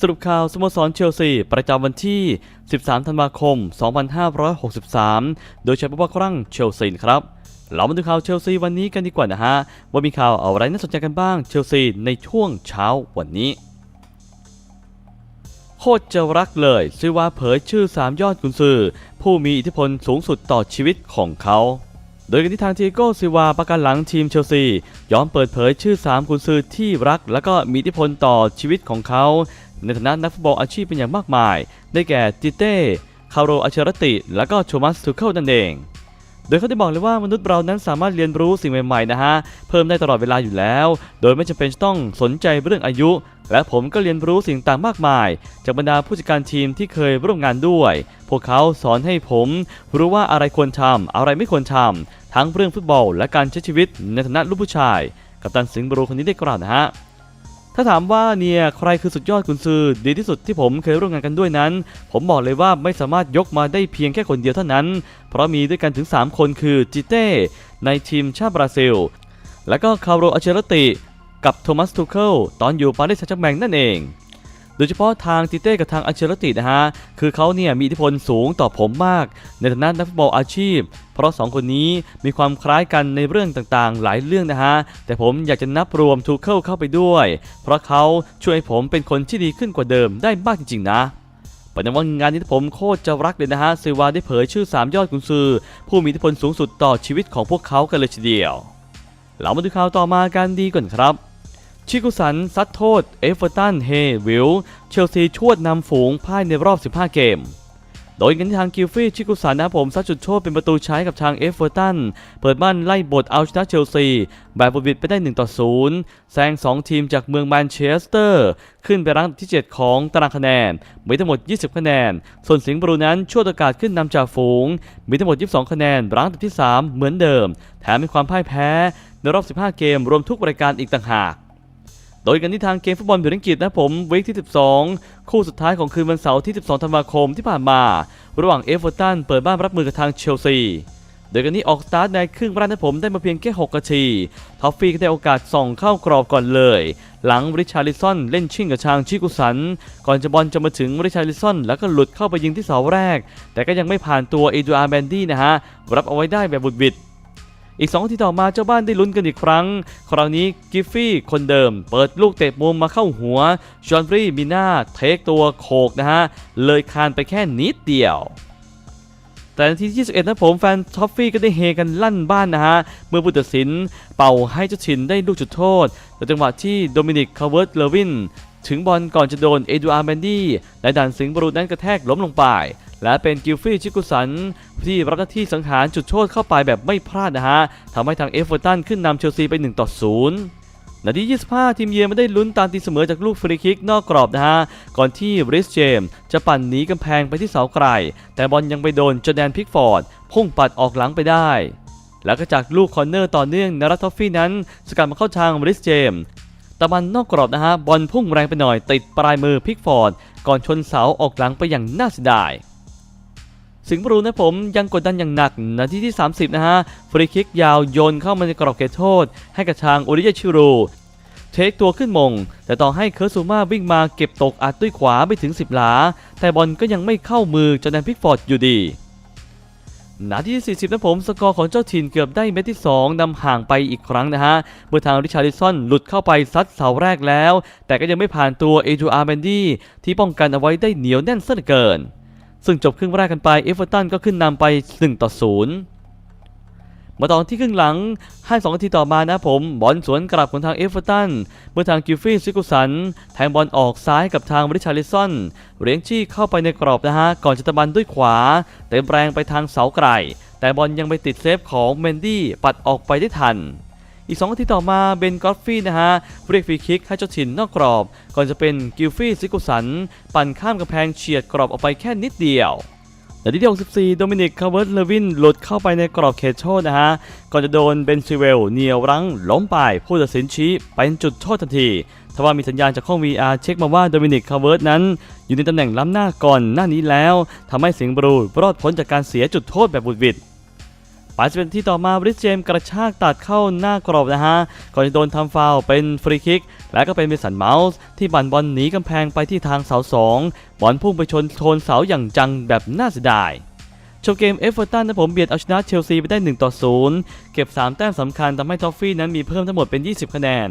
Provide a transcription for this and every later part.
สรุปข่าวสโมสรเชลซี ประจำวันที่ 13 ธันวาคม 2563 โดยใช้ผู้ว่าครั่งเชลซีครับ เรามาดูข่าวเชลซีวันนี้กันดีกว่านะฮะ ว่ามีข่าวอะไรน่าสนใจกันบ้างเชลซีในช่วงเช้าวันนี้ โคตรจะรักเลยซิว่าเผยชื่อ 3 ยอดกุนซือ ผู้มีอิทธิพลสูงสุดต่อชีวิตของเขาโดยกันที่ทางทีโก้ซิวาประกันหลังทีมเชลซียอมเปิดเผยชื่อ 3 กุนซือที่รัก และก็มีอิทธิพลต่อชีวิตของเขา ในฐานะนักฟุตบอลอาชีพเป็นอย่างมากมาย ได้แก่ติเต้ คาโรอัชรติ และก็โทมัสทูเคิลนั่นเอง โดยเขาได้บอกเลยว่ามนุษย์เรานั้นสามารถเรียนรู้สิ่งใหม่ๆนะฮะ เพิ่มได้ตลอดเวลาอยู่แล้ว โดยไม่จำเป็นต้องสนใจเรื่องอายุ และผมก็เรียนรู้สิ่งต่างมากมาย จากบรรดาผู้จัดการทีมที่เคยร่วมงานด้วย พวกเขาสอนให้ผมรู้ว่าอะไรควรทำอะไรไม่ควรทำทั้งเรื่องฟุตบอล และการใช้ชีวิตในฐานะลูกผู้ชายกัปตันสิงห์บรูคนนี้ได้กล่าวนะฮะ ถ้าถามว่าเนี่ยใครคือสุดยอดกุนซือดีที่สุดที่ผมเคยร่วมงานกันด้วยนั้น ผมบอกเลยว่าไม่สามารถยกมาได้เพียงแค่คนเดียวเท่านั้น เพราะมีด้วยกันถึง 3 คนคือจิเต้ในทีมชาติบราซิล และก็คาร์โรอเชรติ กับโทมัสทูเคิลตอนอยู่ปารีสแซงต์แมงนั่นเอง โดยเฉพาะทางติเต้กับทางอัเชรตินะฮะ คือเขาเนี่ยมีอิทธิพลสูงต่อผมมาก ในฐานะนักฟุตบอลอาชีพ เพราะ 2 คนนี้มีความคล้ายกันในเรื่องต่างๆ หลายเรื่องนะฮะ แต่ผมอยากจะนับรวมทูเคิลเข้าไปด้วย เพราะเขาช่วยให้ผมเป็นคนที่ดีขึ้นกว่าเดิมได้มากจริงๆนะปัจจุบันงานนี้ผมโคตรจะรักเลยนะฮะซิวาได้เผยชื่อ 3 ยอดกุนซือ ผู้มีอิทธิพลสูงสุดต่อชีวิตของพวกเขากันเลยทีเดียว เรามาดูข่าวต่อมากันดีก่อนครับ ชิกุสันซัดโทษเอฟเวอร์ตันเฮวิลเชลซีชวดนำฝูงพ่ายในรอบ 15 เกม โดยกันทางกิลฟี่ชิกุสันนะผมซัดจุดโทษเป็นประตูใช้กับทางเอฟเวอร์ตันเปิดบ้านไล่บทเอาชนะเชลซีแบบบุบิดไปได้ 1 ต่อ 0 แซง 2 ทีมจากเมืองแมนเชสเตอร์ ขึ้นไปรั้งที่ 7 ของตารางคะแนน มีทั้งหมด 20 คะแนน ส่วนสิงห์บรูนั้นช่วดโอกาสขึ้นนำจากฝูง มีทั้งหมด 22 คะแนน รั้งอันดับที่ 3 เหมือนเดิม แถมมีความพ่ายแพ้ในรอบ 15 เกมรวมทุกรายการอีกต่างหาก โดยกันที่ทางเกมฟุตบอลผิวอังกฤษนะผมวีคที่ 12 คู่สุดท้ายของคืนวันเสาร์ที่ 12 ธันวาคมที่ผ่านมา ระหว่างเอฟเวอร์ตันเปิดบ้านรับมือกับทางเชลซีโดยกันนี้ออกสตาร์ทในครึ่งแรกนะผมได้มาเพียงแค่6นาทีท็อฟฟี่ก็ได้โอกาสส่องเข้ากรอบก่อนเลย หลังริชาร์ลิซอนเล่นชิ่งกับทางชิกุสัน ก่อนจะบอลจะมาถึงริชาร์ลิซอนแล้วก็หลุดเข้าไปยิงที่เสาแรก แต่ก็ยังไม่ผ่านตัวเอดูอาร์แบนดี้นะฮะ รับเอาไว้ได้แบบบุดบิด อีก2ทีต่อมาเจ้าบ้านได้ลุ้นกันอีกครั้ง คราวนี้กิฟฟี่คนเดิม เปิดลูกเตะมุมมาเข้าหัวจอห์นบรีมีหน้าเทคตัวโขกนะฮะ เลยคานไปแค่นิดเดียว แต่นาทีที่21นะผมแฟนท็อฟฟี่ก็ได้เฮกันลั่นบ้านนะฮะ เมื่อผู้ตัดสินเป่าให้เจ้าชินได้ลูกจุดโทษแต่จังหวะที่โดมินิกคาร์เวิร์ตเลวินถึงบอลก่อนจะโดนเอดูอาร์แมนดี้และดันสิงบรูนั้นกระแทกล้มลงไป และเป็นกิลฟี่ชิกุสันที่รับหน้าที่สังหารจุดโทษเข้าไปแบบไม่พลาดนะฮะทำให้ทางเอฟเวอร์ตันขึ้นนำเชลซีไป1ต่อ0นาที 25 ทีมเยือนไม่ได้ลุ้นตามตีเสมอจากลูกฟรีคิกนอกกรอบนะฮะ ก่อนที่บริสเจมจะปั่นหนีกำแพงไปที่เสาไกล แต่บอลยังไปโดนจอแดนพิกฟอร์ด พุ่งปัดออกหลังไปได้ แล้วก็จากลูกคอร์เนอร์ต่อเนื่องนารัตทอฟฟี่นั้น สกัดมาเข้าทางบริสเจมต่มันนอกกรอบนะฮะ บอลพุ่งแรงไปหน่อยติดปลายมือพิกฟอร์ด ก่อนชนเสาออกหลังไปอย่างน่าเสียดาย สิงห์บรูนะผมยังกดดันอย่างหนักนาทีที่ 30 นะฮะ ฟรีคิกยาวโยนเข้ามาในกรอบเขตโทษ ให้กับทางโอริยาชิโรเทคตัวขึ้นมง แต่ต่อให้เคิร์ซูมาวิ่งมาเก็บตกอัดด้วยขวาไปถึง 10 หลา แต่บอลก็ยังไม่เข้ามือจอแดนพิกฟอร์ดอยู่ดีนาทีที่ 40 นะผม สกอร์ของเจ้าถิ่นเกือบได้เม็ดที่ 2นำห่างไปอีกครั้งนะฮะ เมื่อทางริชาร์ลิซอนหลุดเข้าไปซัดเสาแรกแล้ว แต่ก็ยังไม่ผ่านตัวเอจูอาร์แบนดี้ที่ป้องกันเอาไว้ได้เหนียวแน่นเสียเกิน ซึ่งจบครึ่งแรกกันไปเอฟเวอร์ตันก็ขึ้นนำไป 1 ต่อ 0 มาตอนที่ครึ่งหลังให้2นาทีต่อมานะผม บอลสวนกลับของทางเอฟเวอร์ตัน เมื่อทางกิฟฟี่ซิกุสัน แทงบอลออกซ้ายกับทางบริชาร์ลิซอนเรียงจี้เข้าไปในกรอบนะฮะ ก่อนจะตะบันด้วยขวา เต็มแรงไปทางเสาไกลแต่บอลยังไปติดเซฟของเมนดี้ปัดออกไปได้ทัน อีก2นาทีต่อมาเบนกอฟฟี่นะฮะเรียกฟรีคิกให้เจ้าถิ่นนอกกรอบ ก่อนจะเป็นกิลฟี่ซิกุสัน ปั่นข้ามกำแพงเฉียดกรอบออกไปแค่นิดเดียวนาทีที่ 64 โดมินิก คาร์เวิร์ตเลวิน หลุดเข้าไปในกรอบเขตโทษนะฮะ ก่อนจะโดนเบนซิเวลเหนียวรั้งล้มไป ผู้ตัดสินชี้เป็นจุดโทษทันที ทว่ามีสัญญาณจากห้อง VR เช็คมาว่าโดมินิก คาร์เวิร์ตนั้น อยู่ในตำแหน่งล้ำหน้าก่อนหน้านี้แล้ว ทำให้สิงห์บรูรอดพ้นจากการเสียจุดโทษแบบบุดวิด ปาจะเป็นที่ต่อมาบริสเจมกระชากตัดเข้าหน้ากรอบนะฮะ ก่อนจะโดนทำฟาวเป็นฟรีคิก และก็เป็นเมสันเมาส์ที่บันบอลหนีกำแพงไปที่ทางเสาสองบอลพุ่งไปชนโทนเสาอย่างจังแบบน่าเสียดายจบเกมเอฟเวอร์ตันนะผมเบียดเอาชนะเชลซีไปได้1ต่อ0เก็บ 3 แต้มสำคัญทำให้ทอฟฟี่นั้นมีเพิ่มทั้งหมดเป็น 20 คะแนน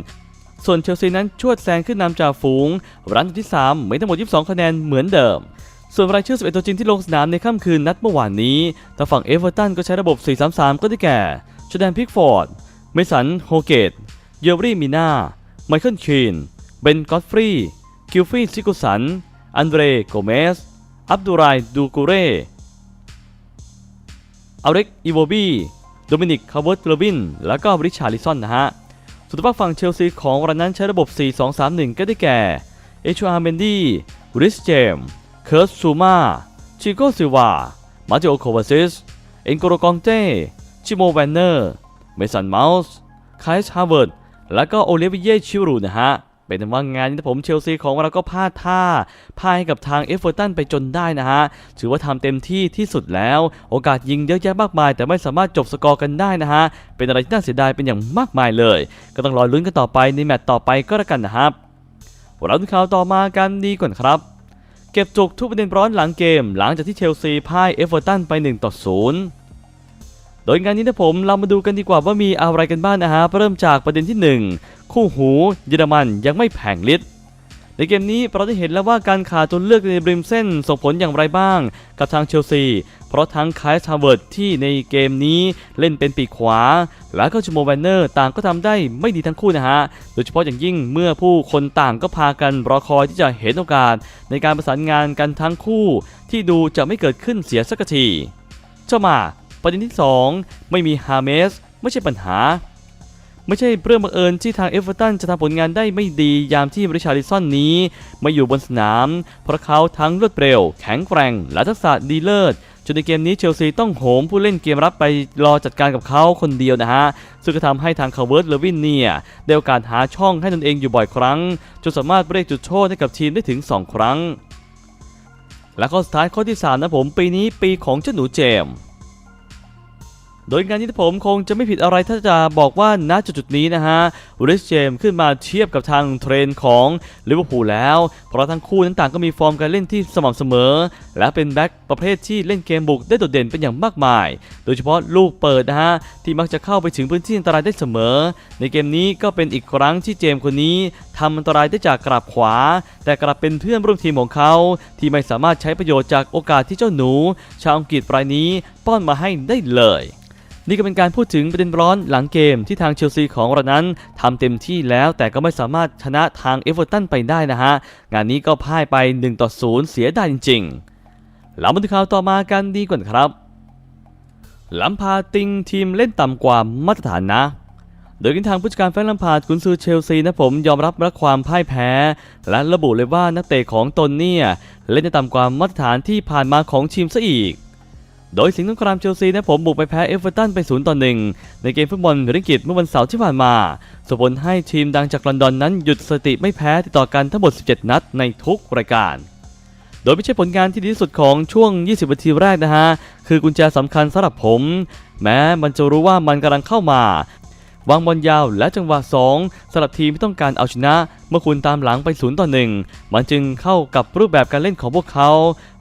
ส่วนเชลซีนั้นชวดแซงขึ้นนำจากฝูง รันที่ 3 มีทั้งหมด 22 คะแนนเหมือนเดิม ส่วนรายชื่อ 11 ตัวจริงที่ลงสนามในค่ำคืนนัดเมื่อวานนี้ทางฝั่งเอเวอร์ตันก็ใช้ระบบ 4-3-3 ก็ได้แก่ชแดนพิกฟอร์ด เมสัน โฮเกต เยอรี่มินาไมเคิลคีน เบนกอตฟรี คิวฟี่ซิกุสัน อันเดรโกเมส อับดุไรดูกูเรอเล็กอีโวบีโดมินิก คาร์เวิร์ตเลวิน แล้วก็ริชาร์ลิซอนนะฮะ ส่วนทางฝั่งเชลซีของวันนั้นใช้ระบบ 4-2-3-1 ก็ได้แก่ เอชอาร์เมนดี้ริสเจมส์ เคิร์สซูมาชิโกซิวามาติโอโควาซิสเอ็นโกโรกองเต้ชิโมแวนเนอร์เมสันเมาส์คายส์ฮาร์เวิร์ดแล้วก็โอเลวิเย่ชิรูนะฮะเป็นว่างานนี้ผมเชลซีของเราก็พลาดท่าพ่ายให้กับทางเอฟเวอร์ตันไปจนได้นะฮะ ถือว่าทำเต็มที่ที่สุดแล้ว โอกาสยิงเยอะแยะมากมาย แต่ไม่สามารถจบสกอร์กันได้นะฮะ เป็นอะไรที่น่าเสียดายเป็นอย่างมากมายเลย ก็ต้องรอลุ้นกันต่อไปในแมตต์ต่อไปก็แล้วกันนะครับเราดูข่าวต่อมากันดีก่อนครับ เก็บจกทุกประเด็นร้อนหลังเกม หลังจากที่เชลซีพ่ายเอฟเวอร์ตันไป1ต่อ0โดยงานนี้นะผมเรามาดูกันดีกว่าว่ามีอะไรกันบ้างนะฮะเริ่มจากประเด็นที่ 1 คู่หูเยอรมันยังไม่แผงฤทธิ์ ในเกมนี้เราได้เห็นแล้วว่าการขาดตัวเลือกในริมเส้นส่งผลอย่างไรบ้าง กับทางเชลซี เพราะทั้งคายส์ฮาเวิร์ดที่ในเกมนี้เล่นเป็นปีกขวา และก็ชโมแวนเนอร์ต่างก็ทำได้ไม่ดีทั้งคู่นะฮะ โดยเฉพาะอย่างยิ่งเมื่อผู้คนต่างก็พากันรอคอยที่จะเห็นโอกาส ในการประสานงานกันทั้งคู่ ที่ดูจะไม่เกิดขึ้นเสียสักทีเจ้ามาประเด็นที่ 2 ไม่มีฮาเมสไม่ใช่ปัญหา ไม่ใช่เรื่องบังเอิญที่ทางเอฟเวอร์ตันจะทำผลงานได้ไม่ดียามที่บริชาริซอนนี้มาอยู่บนสนาม เพราะเขาทั้งรวดเร็ว แข็งแกร่ง และทักษะดีเลิศจนในเกมนี้เชลซีต้องโหมผู้เล่นเกมรับไปรอจัดการกับเขาคนเดียวนะฮะ ซึ่งก็ทำให้ทางคาร์เวิร์ดเลวินเนี่ยได้โอกาสหาช่องให้ตนเองอยู่บ่อยครั้ง จนสามารถเบรกจุดโทษให้กับทีมได้ถึง 2 ครั้ง และข้อสุดท้ายข้อที่ 3 นะผม ปีนี้ปีของเจ้าหนูเจม โดยงานนี้ผมคงจะไม่ผิดอะไรถ้าจะบอกว่าณจุดๆนี้นะฮะริสเจมส์ขึ้นมาเทียบกับทางเทรนของลิเวอร์พูลแล้ว เพราะทั้งคู่นั้นต่างก็มีฟอร์มการเล่นที่สม่ำเสมอ และเป็นแบ็คประเภทที่เล่นเกมบุกได้โดดเด่นเป็นอย่างมากมาย โดยเฉพาะลูกเปิดนะฮะที่มักจะเข้าไปถึงพื้นที่อันตรายได้เสมอ ในเกมนี้ก็เป็นอีกครั้งที่เจมส์คนนี้ทำอันตรายได้จากกราบขวา แต่กลับเป็นเพื่อนร่วมทีมของเขา ที่ไม่สามารถใช้ประโยชน์จากโอกาสที่เจ้าหนู ชาวอังกฤษรายนี้ป้อนมาให้ได้เลย นี่ก็เป็นการพูดถึงประเด็นร้อนหลังเกมที่ทางเชลซีของเรานั้นทำเต็มที่แล้วแต่ก็ไม่สามารถชนะทางเอเวอร์ตันไปได้นะฮะ งานนี้ก็พ่ายไป1ต่อ0เสียดายจริงๆเรามาดูข่าวต่อมากันดีกว่าครับลัมพาติงทีมเล่นต่ำกว่ามาตรฐานนะโดยทางผู้จัดการแฟรงค์ลัมพาร์ดกุนซือเชลซีนะผมยอมรับรับความพ่ายแพ้ และระบุเลยว่านักเตะของตนเนี่ย เล่นได้ต่ำกว่ามาตรฐานที่ผ่านมาของทีมซะอีก โดยสิงห์สงครามเชลซีนะผมบุกไปแพ้เอเวอร์ตันไป0ต่อ1ในเกมฟุตบอลอังกฤษเมื่อวันเสาร์ที่ผ่านมาส่งผลให้ทีมดังจากลอนดอนนั้นหยุดสติไม่แพ้ติดต่อกันทั้งหมด 17 นัดในทุกรายการโดยไม่ใช่ผลงานที่ดีที่สุดของช่วง 20 นาทีแรกนะฮะ คือกุญแจสำคัญสำหรับผม แม้มันจะรู้ว่ามันกำลังเข้ามา วางบอลยาวและจังหวะ2สำหรับทีมที่ต้องการเอาชนะ เมื่อคุณตามหลังไป0ต่อ1มันจึงเข้ากับรูปแบบการเล่นของพวกเขา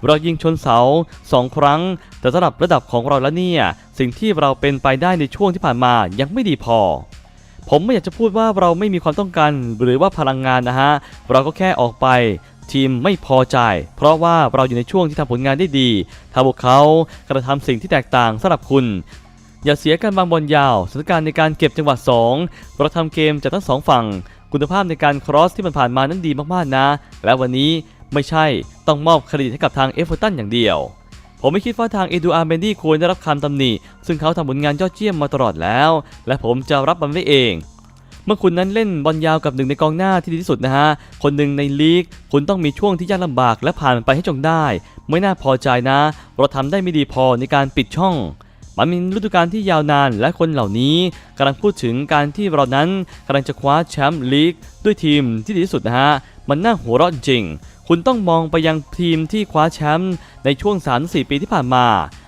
เรายิงชนเสา 2 ครั้ง แต่สำหรับระดับของเราแล้วเนี่ย สิ่งที่เราเป็นไปได้ในช่วงที่ผ่านมายังไม่ดีพอผมไม่อยากจะพูดว่าเราไม่มีความต้องการหรือว่าพลังงานนะฮะ เราก็แค่ออกไป ทีมไม่พอใจ เพราะว่าเราอยู่ในช่วงที่ทำผลงานได้ดี ถ้าพวกเขากระทำสิ่งที่แตกต่างสำหรับคุณ อย่าเสียการวางบอลยาวสถานการณ์ในการเก็บจังหวะ2เราทำเกมจากทั้งสองฝั่ง คุณภาพในการครอสที่มันผ่านมานั้นดีมากๆนะ และวันนี้ไม่ใช่ต้องมอบเครดิตให้กับทางเอฟเวอร์ตันอย่างเดียว ผมไม่คิดว่าทางเอดูอาร์เบนดี้ควรได้รับคำตำหนิ ซึ่งเขาทำผลงานยอดเยี่ยมมาตลอดแล้ว และผมจะรับมันไว้เอง เมื่อคุณนั้นเล่นบอลยาวกับหนึ่งในกองหน้าที่ดีที่สุดนะฮะ คนหนึ่งในลีก คุณต้องมีช่วงที่ยากลำบากและผ่านมันไปให้จงได้ ไม่น่าพอใจนะ เราทำได้ไม่ดีพอในการปิดช่อง มันมีฤดูกาลที่ยาวนานและคนเหล่านี้กำลังพูดถึงการที่เรานั้นกำลังจะคว้าแชมป์ลีกด้วยทีมที่ดีที่สุดนะฮะ มันน่าหัวเราะจริง คุณต้องมองไปยังทีมที่คว้าแชมป์ในช่วง 3-4 ปีที่ผ่านมา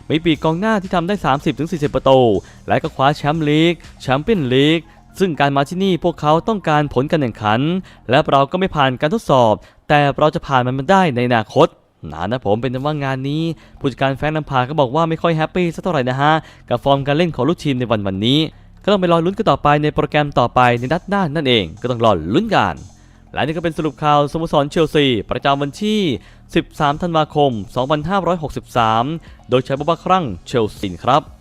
มีปีกกองหน้าที่ทำได้ 30-40 ประตู และก็คว้าแชมป์ลีก แชมเปี้ยนลีก ซึ่งการมาที่นี่พวกเขาต้องการผลการแข่งขัน และเราก็ไม่ผ่านการทดสอบ แต่เราจะผ่านมันมาได้ในอนาคต นานะผมเป็นว่างานนี้ผู้จัดการแฟรงค์ลัมพาก็บอกว่าไม่ค่อยแฮปปี้สักเท่าไหร่นะฮะ กับฟอร์มการเล่นของลูกทีมในวันวันนี้ ก็ต้องไปรอลุ้นกันต่อไปในโปรแกรมต่อไปในนัดหน้านั่นเองก็ต้องรอลุ้นกันและนี่ก็เป็นสรุปข่าวสโมสรเชลซี ประจำวันที่ 13 ธันวาคม 2563 โดยใช้บัคครั่งเชลซีครับ